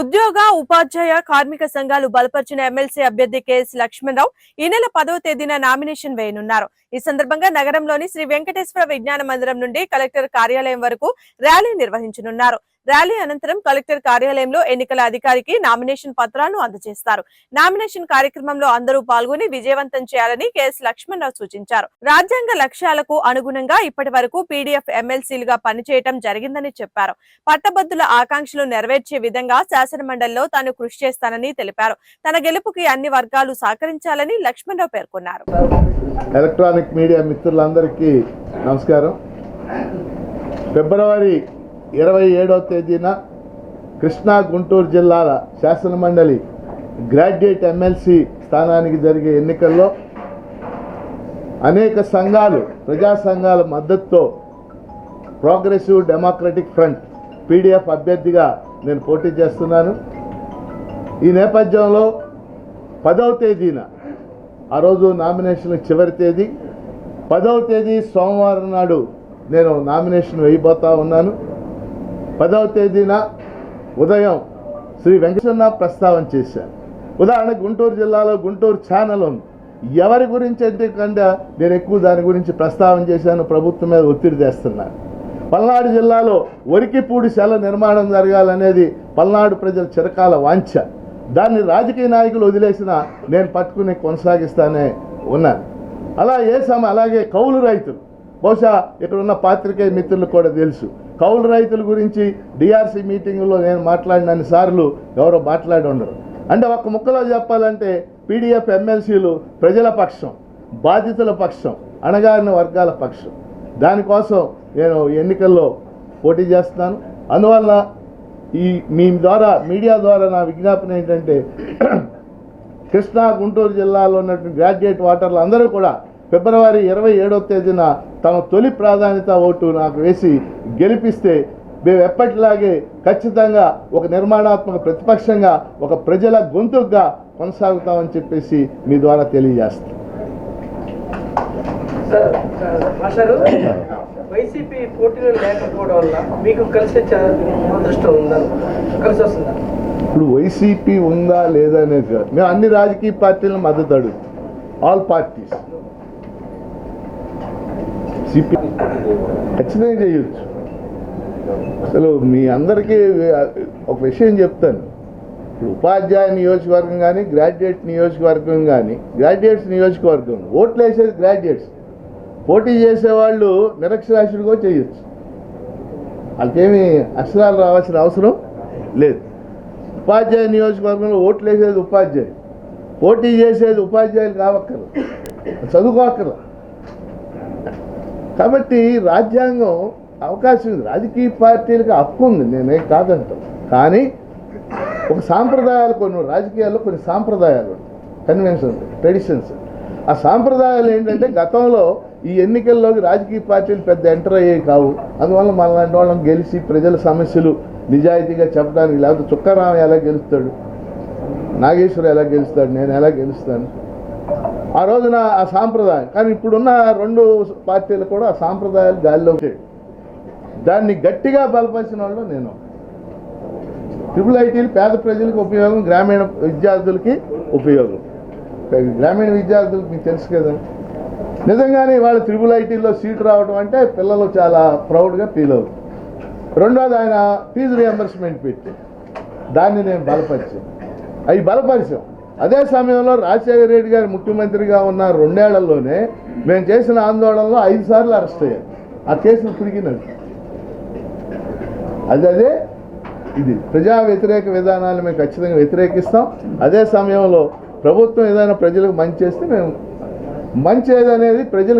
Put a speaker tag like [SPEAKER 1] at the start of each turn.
[SPEAKER 1] ఉద్యోగ ఉపాధ్యాయ కార్మిక సంఘాలు బలపరిచిన ఎమ్మెల్సీ అభ్యర్థి కెఎస్ లక్ష్మణరావు ఈ నెల పదవ తేదీన నామినేషన్ వేయనున్నారు. ఈ సందర్భంగా నగరంలోని శ్రీ వెంకటేశ్వర విజ్ఞాన మందిరం నుండి కలెక్టర్ కార్యాలయం వరకు ర్యాలీ నిర్వహించనున్నారు. ర్యాలీ అనంతరం కలెక్టర్ కార్యాలయంలో ఎన్నికల అధికారికి నామినేషన్ పత్రాలను అందజేస్తారు. నామినేషన్ కార్యక్రమంలో అందరూ పాల్గొని విజయవంతం చేయాలని కెఎస్ లక్ష్మణరావు సూచించారు. రాజ్యాంగ లక్ష్యాలకు అనుగుణంగా ఇప్పటి వరకు పీడీఎఫ్ ఎమ్మెల్సీలుగా పనిచేయటం జరిగిందని చెప్పారు. పట్టభద్రుల ఆకాంక్షలు నెరవేర్చే విధంగా శాసనమండలిలో తాను కృషి చేస్తానని తెలిపారు. తన గెలుపుకి అన్ని వర్గాలు సహకరించాలని లక్ష్మణరావు పేర్కొన్నారు.
[SPEAKER 2] ఎలక్ట్రానిక్ మీడియా మిత్రులందరికీ నమస్కారం. ఫిబ్రవరి ఇరవై ఏడవ తేదీన కృష్ణా గుంటూరు జిల్లాల శాసనమండలి గ్రాడ్యుయేట్ ఎమ్మెల్సీ స్థానానికి జరిగే ఎన్నికల్లో అనేక సంఘాలు ప్రజా సంఘాల మద్దతుతో ప్రోగ్రెసివ్ డెమోక్రటిక్ ఫ్రంట్ పీడిఎఫ్ అభ్యర్థిగా నేను పోటీ చేస్తున్నాను. ఈ నేపథ్యంలో పదవ తేదీన ఆ రోజు నామినేషన్ చివరి తేదీ పదవ తేదీ సోమవారం నాడు నేను నామినేషన్ వేయబోతా ఉన్నాను. పదవ తేదీన ఉదయం శ్రీ వెంకటేశ్వర ప్రస్తావన చేశాను ఉదాహరణ గుంటూరు జిల్లాలో గుంటూరు ఛానల్ ఉంది. ఎవరి గురించి అంటే కంటే నేను ఎక్కువ దాని గురించి ప్రస్తావన చేశాను ప్రభుత్వం మీద ఒత్తిడి తెస్తున్నాను పల్నాడు జిల్లాలో ఒరికిపూడి శల నిర్మాణం జరగాలనేది పల్నాడు ప్రజల చిరకాల వాంఛ. దాన్ని రాజకీయ నాయకులు వదిలేసిన నేను పట్టుకుని కొనసాగిస్తానే ఉన్నాను. అలా ఏ సమ అలాగే కౌలు రైతులు. బహుశా ఇక్కడ ఉన్న పాత్రికేయ మిత్రులకు కూడా తెలుసు. కౌలు రైతుల గురించి డిఆర్సీ మీటింగులో నేను మాట్లాడినన్ని సార్లు ఎవరో మాట్లాడి ఉండరు. అంటే ఒక ముక్కలో చెప్పాలంటే పీడిఎఫ్ ఎమ్మెల్సీలు ప్రజల పక్షం బాధితుల పక్షం అణగారిన వర్గాల పక్షం. దానికోసం నేను ఎన్నికల్లో పోటీ చేస్తున్నాను. అందువల్ల ఈ మీ ద్వారా మీడియా ద్వారా నా విజ్ఞాపన ఏంటంటే కృష్ణా గుంటూరు జిల్లాలో ఉన్నటువంటి గ్రాడ్యుయేట్ వాటర్లు అందరూ కూడా ఫిబ్రవరి ఇరవై ఏడవ తేదీన తమ తొలి ప్రాధాన్యత ఓటు నాకు వేసి గెలిపిస్తే మేము ఎప్పటిలాగే ఖచ్చితంగా ఒక నిర్మాణాత్మక ప్రతిపక్షంగా ఒక ప్రజల గొంతుగా కొనసాగుతామని చెప్పేసి మీ ద్వారా తెలియజేస్తాం.
[SPEAKER 3] సార్ మాస్టారు వైసీపీ పోటీలో లేకపోవడం వల్ల మీకు కలిసి అదృష్టం ఉందా? కలిసి వస్తుందా?
[SPEAKER 2] ఇప్పుడు వైసీపీ ఉందా లేదా అనేది కాదు. మేము అన్ని రాజకీయ పార్టీలను మద్దతు అడుగుతాం. ఆల్ పార్టీస్ సిపి ఖచ్చితంగా చేయొచ్చు. అసలు మీ అందరికీ ఒక విషయం చెప్తాను. ఇప్పుడు ఉపాధ్యాయ నియోజకవర్గం కానీ గ్రాడ్యుయేట్ నియోజకవర్గం కానీ గ్రాడ్యుయేట్స్ నియోజకవర్గం ఓట్లు వేసేది గ్రాడ్యుయేట్స్. పోటీ చేసేవాళ్ళు నిరక్షరాస్యులు కూడా చేయొచ్చు. వాళ్ళకేమీ అక్షరాలు రావాల్సిన అవసరం లేదు. ఉపాధ్యాయ నియోజకవర్గంలో ఓట్లు వేసేది ఉపాధ్యాయులు. పోటీ చేసేది ఉపాధ్యాయులు కావక్కర్ల చదువుకోక్కర్ల కాబట్టి రాజ్యాంగం అవకాశం ఉంది. రాజకీయ పార్టీలకు హక్కు ఉంది. నేనేం కాదంటాం. కానీ ఒక సాంప్రదాయాలు కొన్ని రాజకీయాల్లో కొన్ని సాంప్రదాయాలు కన్వెన్షన్ ట్రెడిషన్స్ ఆ సాంప్రదాయాలు ఏంటంటే గతంలో ఈ ఎన్నికల్లోకి రాజకీయ పార్టీలు పెద్ద ఎంటర్ అయ్యేవి కావు. అందువల్ల మనలాంటి వాళ్ళని గెలిచి ప్రజల సమస్యలు నిజాయితీగా చెప్పడానికి లేకపోతే చుక్కారామ ఎలా గెలుస్తాడు? నాగేశ్వర ఎలా గెలుస్తాడు? నేను ఎలా గెలుస్తాను? ఆ రోజున ఆ సాంప్రదాయం. కానీ ఇప్పుడున్న రెండు పార్టీలు కూడా ఆ సాంప్రదాయాలు గాలిలో దాన్ని గట్టిగా బలపరిచిన వాళ్ళు నేను. ట్రిపుల్ ఐటీలు పేద ప్రజలకు ఉపయోగం గ్రామీణ విద్యార్థులకి ఉపయోగం. గ్రామీణ విద్యార్థులకు మీకు తెలుసు కదా. నిజంగానే వాళ్ళ త్రిబుల్ ఐటీలో సీట్ రావడం అంటే పిల్లలు చాలా ప్రౌడ్గా ఫీల్ అవుతారు. రెండోది ఆయన ఫీజు రియంబర్స్మెంట్ పెట్టి. దాన్ని నేను బలపరిచాను. అవి బలపరిచాం. అదే సమయంలో రాజశేఖర రెడ్డి గారు ముఖ్యమంత్రిగా ఉన్న రెండేళ్ళలోనే మేము చేసిన ఆందోళనలో ఐదు సార్లు అరెస్ట్ అయ్యారు. ఆ కేసులు తిరిగినది అది అదే ఇది. ప్రజా వ్యతిరేక విధానాలు మేము ఖచ్చితంగా వ్యతిరేకిస్తాం. అదే సమయంలో ప్రభుత్వం ఏదైనా ప్రజలకు మంచి చేస్తే మేము మంచి ఏదనేది ప్రజలకు